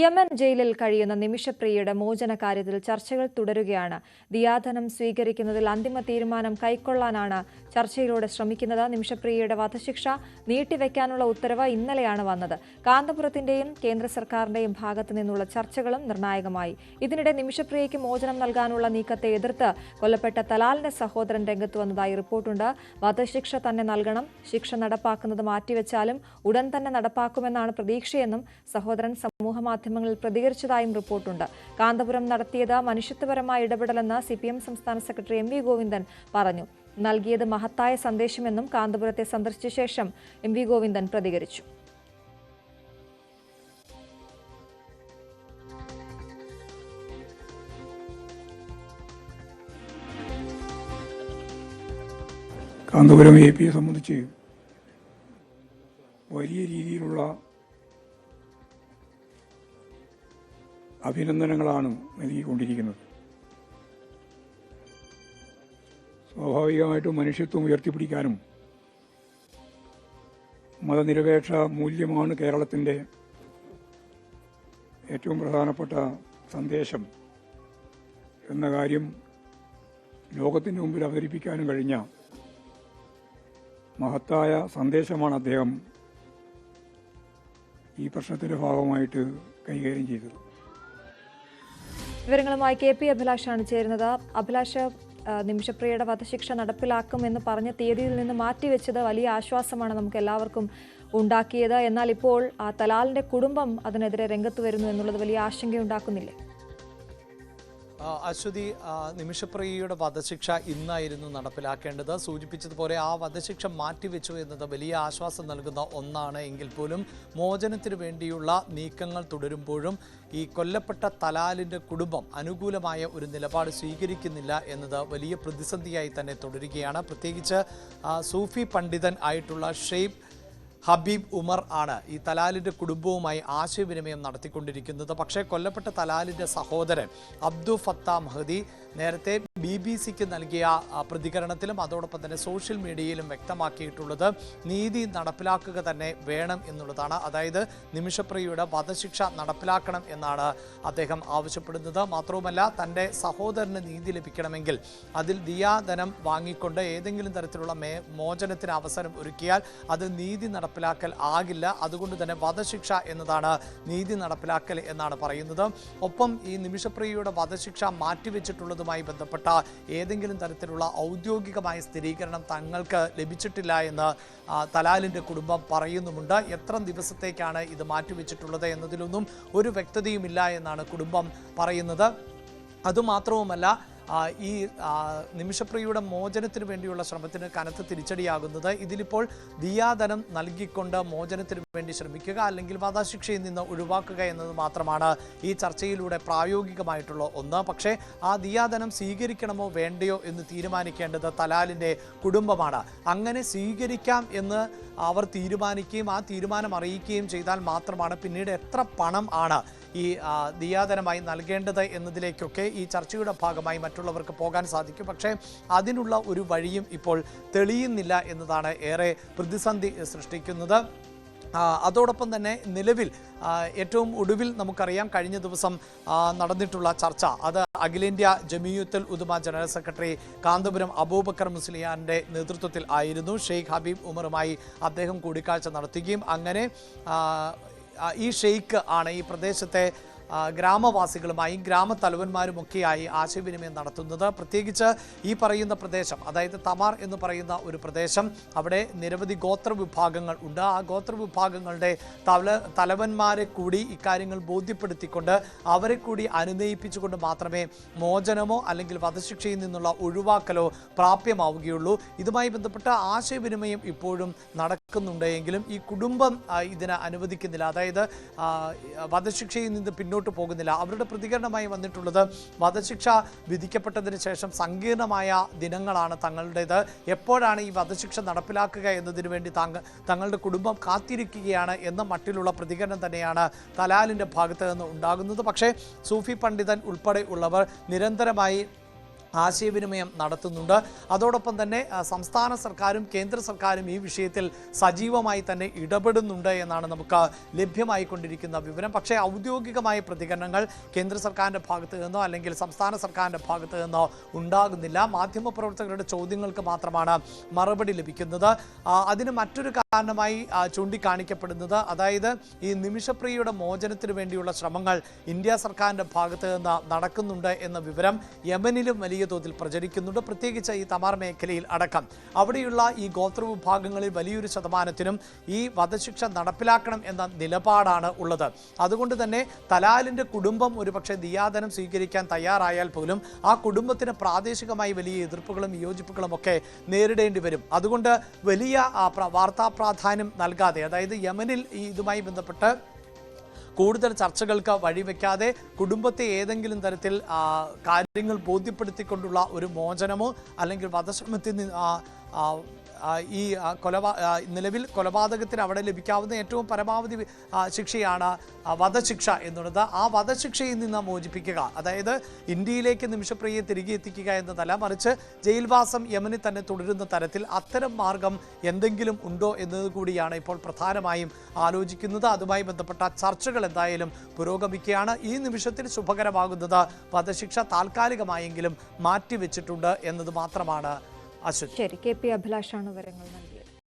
Yemen ജയിലിൽ കഴിയുന്ന നിമിഷപ്രിയയുടെ മോചന കാര്യത്തിൽ ചർച്ചകൾ തുടരുകയാണ്. ദിയാധനം സ്വീകരിക്കുന്നതിൽ അന്തിമ തീരുമാനം കൈക്കൊള്ളാനാണ് ചർച്ചയിലൂടെ ശ്രമിക്കുന്നത്. നിമിഷപ്രിയയുടെ വധശിക്ഷ നീട്ടിവെക്കാനുള്ള ഉത്തരവ് ഇന്നലെയാണ് വന്നത്. കാന്തപുരത്തിന്റെയും കേന്ദ്ര സർക്കാരിന്റെയും ഭാഗത്തു നിന്നുള്ള ചർച്ചകളും നിർണായകമായി. ഇതിനിടെ നിമിഷപ്രിയയ്ക്ക് മോചനം നൽകാനുള്ള നീക്കത്തെ എതിർത്ത് കൊല്ലപ്പെട്ട തലാലിന്റെ സഹോദരൻ രംഗത്ത് വന്നതായി റിപ്പോർട്ടുണ്ട്. വധശിക്ഷ തന്നെ നൽകണം ശിക്ഷ നടപ്പാക്കുന്നത് മാറ്റിവെച്ചാലും ഉടൻ തന്നെ നടപ്പാക്കുമെന്നാണ് പ്രതീക്ഷയെന്നും സഹോദരൻ സമൂഹമാധ്യമങ്ങളിൽ പ്രതികരിച്ചതായും റിപ്പോർട്ടുണ്ട്. കാന്തപുരം നടത്തിയത് മനുഷ്യത്വപരമായ ഇടപെടലെന്ന് സി പി എം സംസ്ഥാന സെക്രട്ടറി എം വി ഗോവിന്ദൻ പറഞ്ഞു. നൽകിയത് മഹത്തായ സന്ദേശമെന്നും കാന്തപുരത്തെ സന്ദർശിച്ച ശേഷം എം വി ഗോവിന്ദൻ പ്രതികരിച്ചു. കാന്തപുരം എ പിയെ സംബന്ധിച്ച് വലിയ രീതിയിലുള്ള അഭിനന്ദനങ്ങളാണ് നൽകിക്കൊണ്ടിരിക്കുന്നത്. സ്വാഭാവികമായിട്ടും മനുഷ്യത്വം ഉയർത്തിപ്പിടിക്കാനും മതനിരപേക്ഷ മൂല്യമാണ് കേരളത്തിന്റെ ഏറ്റവും പ്രധാനപ്പെട്ട സന്ദേശം എന്ന കാര്യം ലോകത്തിന്റെ മുമ്പിൽ അവതരിപ്പിക്കാനും കഴിഞ്ഞ മഹത്തായ സന്ദേശമാണ് അദ്ദേഹം ഈ പ്രശ്നത്തിന്റെ ഭാഗമായിട്ട് കൈകാര്യം ചെയ്തത്. വിവരങ്ങളുമായി കെ പി അഭിലാഷാണ് ചേരുന്നത്. അഭിലാഷ് നിമിഷപ്രിയയുടെ വധശിക്ഷ നടപ്പിലാക്കും എന്ന് പറഞ്ഞ തീയതിയിൽ നിന്ന് മാറ്റിവെച്ചത് വലിയ ആശ്വാസമാണ് നമുക്ക് എല്ലാവർക്കും ഉണ്ടാക്കിയത്. എന്നാൽ ഇപ്പോൾ ആ തലാലിന്റെ കുടുംബം അതിനെതിരെ രംഗത്ത് വരുന്നു എന്നുള്ളത് വലിയ ആശങ്കയുണ്ടാക്കുന്നില്ലേ? അശ്വതി നിമിഷപ്രിയയുടെ വധശിക്ഷ ഇന്നായിരുന്നു നടപ്പിലാക്കേണ്ടത്. സൂചിപ്പിച്ചതുപോലെ ആ വധശിക്ഷ മാറ്റിവെച്ചു എന്നത് വലിയ ആശ്വാസം നൽകുന്ന ഒന്നാണ് എങ്കിൽ പോലും മോചനത്തിനു വേണ്ടിയുള്ള നീക്കങ്ങൾ തുടരുമ്പോഴും ഈ കൊല്ലപ്പെട്ട തലാലിന്റെ കുടുംബം അനുകൂലമായ ഒരു നിലപാട് സ്വീകരിക്കുന്നില്ല എന്നത് വലിയ പ്രതിസന്ധിയായി തന്നെ തുടരുകയാണ്. പ്രത്യേകിച്ച് സൂഫി പണ്ഡിതൻ ആയിട്ടുള്ള ഷെയ്ബ് ഹബീബ് ഉമർ ആണ് ഈ തലാലിന്റെ കുടുംബവുമായി ആശയവിനിമയം നടത്തിക്കൊണ്ടിരിക്കുന്നത്. പക്ഷേ കൊല്ലപ്പെട്ട തലാലിന്റെ സഹോദരൻ അബ്ദു ഫത്ത മഹദി നേരത്തെ ബി ബി സിക്ക് നൽകിയ പ്രതികരണത്തിലും അതോടൊപ്പം തന്നെ സോഷ്യൽ മീഡിയയിലും വ്യക്തമാക്കിയിട്ടുള്ളത് നീതി നടപ്പിലാക്കുക തന്നെ വേണം എന്നുള്ളതാണ്. അതായത് നിമിഷപ്രിയയുടെ വധശിക്ഷ നടപ്പിലാക്കണം എന്നാണ് അദ്ദേഹം ആവശ്യപ്പെടുന്നത്. മാത്രവുമല്ല തന്റെ സഹോദരന് നീതി ലഭിക്കണമെങ്കിൽ അതിൽ ദിയാധനം വാങ്ങിക്കൊണ്ട് ഏതെങ്കിലും തരത്തിലുള്ള മേ മോചനത്തിന് അവസരം ഒരുക്കിയാൽ അത് നീതി നടപ്പിലാക്കൽ ആകില്ല. അതുകൊണ്ട് തന്നെ വധശിക്ഷ എന്നതാണ് നീതി നടപ്പിലാക്കൽ എന്നാണ് പറയുന്നത്. ഒപ്പം ഈ നിമിഷപ്രിയയുടെ വധശിക്ഷ മാറ്റിവെച്ചിട്ടുള്ളതുമായി ബന്ധപ്പെട്ട ഏതെങ്കിലും തരത്തിലുള്ള ഔദ്യോഗികമായ സ്ഥിരീകരണം തങ്ങൾക്ക് ലഭിച്ചിട്ടില്ല എന്ന് തലാലിന്റെ കുടുംബം പറയുന്നുമുണ്ട്. എത്ര ദിവസത്തേക്കാണ് ഇത് മാറ്റിവെച്ചിട്ടുള്ളത് എന്നതിലൊന്നും ഒരു വ്യക്തതയുമില്ല എന്നാണ് കുടുംബം പറയുന്നത്. അതുമാത്രവുമല്ല ഈ നിമിഷപ്രിയയുടെ മോചനത്തിന് വേണ്ടിയുള്ള ശ്രമത്തിന് കനത്ത് തിരിച്ചടിയാകുന്നത് ഇതിലിപ്പോൾ ദിയാധനം നൽകിക്കൊണ്ട് മോചനത്തിന് വേണ്ടി ശ്രമിക്കുക അല്ലെങ്കിൽ വധശിക്ഷയിൽ നിന്ന് ഒഴിവാക്കുക എന്നത് മാത്രമാണ് ഈ ചർച്ചയിലൂടെ പ്രായോഗികമായിട്ടുള്ള ഒന്ന്. പക്ഷേ ആ ദിയാധനം സ്വീകരിക്കണമോ വേണ്ടയോ എന്ന് തീരുമാനിക്കേണ്ടത് തലാലിന്റെ കുടുംബമാണ്. അങ്ങനെ സ്വീകരിക്കാം എന്ന് അവർ തീരുമാനിക്കുകയും ആ തീരുമാനം അറിയിക്കുകയും ചെയ്താൽ മാത്രമാണ് പിന്നീട് എത്ര പണം ആണ് ഈ ആ, ദിയാധനമായി നൽകേണ്ടത് എന്നതിലേക്കൊക്കെ ഈ ചർച്ചയുടെ ഭാഗമായി മറ്റുള്ളവർക്ക് പോകാൻ സാധിക്കും. പക്ഷേ അതിനുള്ള ഒരു വഴിയും ഇപ്പോൾ തെളിയുന്നില്ല എന്നതാണ് ഏറെ പ്രതിസന്ധി സൃഷ്ടിക്കുന്നത്. അതോടൊപ്പം തന്നെ നിലവിൽ ഏറ്റവും ഒടുവിൽ നമുക്കറിയാം കഴിഞ്ഞ ദിവസം നടന്നിട്ടുള്ള ചർച്ച. അത് അഖിലേന്ത്യാ ജമിയുത്തുൽ ഉദുമ ജനറൽ സെക്രട്ടറി കാന്തപുരം അബൂബക്കർ മുസ്ലിയാന്റെ നേതൃത്വത്തിൽ ആയിരുന്നു. ഷെയ്ഖ് ഹബീബ് ഉമറുമായി അദ്ദേഹം കൂടിക്കാഴ്ച നടത്തുകയും അങ്ങനെ ഈ ഷെയ്ഖ് ആണ് ഈ പ്രദേശത്തെ ഗ്രാമവാസികളുമായും ഗ്രാമത്തലവന്മാരുമൊക്കെയായി ആശയവിനിമയം നടത്തുന്നത്. പ്രത്യേകിച്ച് ഈ പറയുന്ന പ്രദേശം അതായത് തമാർ എന്ന് പറയുന്ന ഒരു പ്രദേശം അവിടെ നിരവധി ഗോത്ര വിഭാഗങ്ങൾ ഉണ്ട്. ആ ഗോത്ര വിഭാഗങ്ങളുടെ തല തലവന്മാരെ കൂടി ഇക്കാര്യങ്ങൾ ബോധ്യപ്പെടുത്തിക്കൊണ്ട് അവരെ കൂടി അനുനയിപ്പിച്ചുകൊണ്ട് മാത്രമേ മോചനമോ അല്ലെങ്കിൽ വധശിക്ഷയിൽ നിന്നുള്ള ഒഴിവാക്കലോ പ്രാപ്യമാവുകയുള്ളൂ. ഇതുമായി ബന്ധപ്പെട്ട ആശയവിനിമയം ഇപ്പോഴും നടക്കുന്നുണ്ടെങ്കിലും ഈ കുടുംബം ഇതിനെ അനുവദിക്കുന്നില്ല. അതായത് വധശിക്ഷയിൽ നിന്ന് പിന്നോട്ട് പോകുന്നില്ല. അവരുടെ പ്രതികരണമായി വന്നിട്ടുള്ളത് വധശിക്ഷ വിധിക്കപ്പെട്ടതിന് ശേഷം സങ്കീർണമായ ദിനങ്ങളാണ് തങ്ങളുടേത്. എപ്പോഴാണ് ഈ വധശിക്ഷ നടപ്പിലാക്കുക എന്നതിനു വേണ്ടി താങ്കൾ തങ്ങളുടെ കുടുംബം കാത്തിരിക്കുകയാണ് എന്ന മട്ടിലുള്ള പ്രതികരണം തന്നെയാണ് തലാലിന്റെ ഭാഗത്ത് നിന്ന് ഉണ്ടാകുന്നത്. പക്ഷേ സൂഫി പണ്ഡിതൻ ഉൾപ്പെടെ ഉള്ളവർ നിരന്തരമായി ആശയവിനിമയം നടത്തുന്നുണ്ട്. അതോടൊപ്പം തന്നെ സംസ്ഥാന സർക്കാരും കേന്ദ്ര സർക്കാരും ഈ വിഷയത്തിൽ സജീവമായി തന്നെ ഇടപെടുന്നുണ്ട് എന്നാണ് നമുക്ക് ലഭ്യമായിക്കൊണ്ടിരിക്കുന്ന വിവരം. പക്ഷേ ഔദ്യോഗികമായ പ്രതികരണങ്ങൾ കേന്ദ്ര സർക്കാരിന്റെ ഭാഗത്ത് നിന്നോ അല്ലെങ്കിൽ സംസ്ഥാന സർക്കാരിന്റെ ഭാഗത്ത് നിന്നോ ഉണ്ടാകുന്നില്ല. മാധ്യമപ്രവർത്തകരുടെ ചോദ്യങ്ങൾക്ക് മാത്രമാണ് മറുപടി ലഭിക്കുന്നത്. അതിന് മറ്റൊരു കാരണമായി ചൂണ്ടിക്കാണിക്കപ്പെടുന്നത്. അതായത് ഈ നിമിഷപ്രിയയുടെ മോചനത്തിന് വേണ്ടിയുള്ള ശ്രമങ്ങൾ ഇന്ത്യ സർക്കാരിന്റെ ഭാഗത്ത് നിന്ന് നടക്കുന്നുണ്ട് എന്ന വിവരം യമനിലും വലിയ തോതിൽ പ്രചരിക്കുന്നുണ്ട്. പ്രത്യേകിച്ച് ഈ തമാർ മേഖലയിൽ അടക്കം. അവിടെയുള്ള ഈ ഗോത്ര വിഭാഗങ്ങളിൽ വലിയൊരു ശതമാനത്തിനും ഈ വധശിക്ഷ നടപ്പിലാക്കണം എന്ന നിലപാടാണ് ഉള്ളത്. അതുകൊണ്ട് തന്നെ തലാലിന്റെ കുടുംബം ഒരുപക്ഷെ ദിയാദനം സ്വീകരിക്കാൻ തയ്യാറായാൽ പോലും ആ കുടുംബത്തിന് പ്രാദേശികമായി വലിയ എതിർപ്പുകളും വിയോജിപ്പുകളും ഒക്കെ നേരിടേണ്ടി വരും. അതുകൊണ്ട് വലിയ വാർത്താ പ്രാധാന്യം നൽകാതെ അതായത് യമനിൽ ഇതുമായി ബന്ധപ്പെട്ട് കൂടുതൽ ചർച്ചകൾക്ക് വഴിവെക്കാതെ കുടുംബത്തെ ഏതെങ്കിലും തരത്തിൽ കാര്യങ്ങൾ ബോധ്യപ്പെടുത്തിക്കൊണ്ടുള്ള ഒരു മോചനമോ അല്ലെങ്കിൽ വധശ്രമത്തിൽ നിന്ന് ഈ കൊലപാ നിലവിൽ കൊലപാതകത്തിന് അവിടെ ലഭിക്കാവുന്ന ഏറ്റവും പരമാവധി ശിക്ഷയാണ് വധശിക്ഷ എന്നുള്ളത്. ആ വധശിക്ഷയിൽ നിന്ന് മോചിപ്പിക്കുക. അതായത് ഇന്ത്യയിലേക്ക് നിമിഷപ്രിയെ തിരികെ എത്തിക്കുക എന്നതല്ല മറിച്ച് ജയിൽവാസം യമനിൽ തന്നെ തുടരുന്ന തരത്തിൽ അത്തരം മാർഗം എന്തെങ്കിലും ഉണ്ടോ എന്നത് കൂടിയാണ് ഇപ്പോൾ പ്രധാനമായും ആലോചിക്കുന്നത്. അതുമായി ബന്ധപ്പെട്ട ചർച്ചകൾ എന്തായാലും പുരോഗമിക്കുകയാണ്. ഈ നിമിഷത്തിൽ ശുഭകരമാകുന്നത് വധശിക്ഷ താൽക്കാലികമായെങ്കിലും മാറ്റിവെച്ചിട്ടുണ്ട് എന്നത് മാത്രമാണ് അശ്വതി ശരി കെ പി അഭിലാഷാണ് വിവരങ്ങൾ നൽകിയത്.